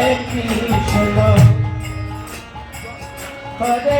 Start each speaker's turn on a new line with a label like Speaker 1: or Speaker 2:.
Speaker 1: Krishna. Hare Krishna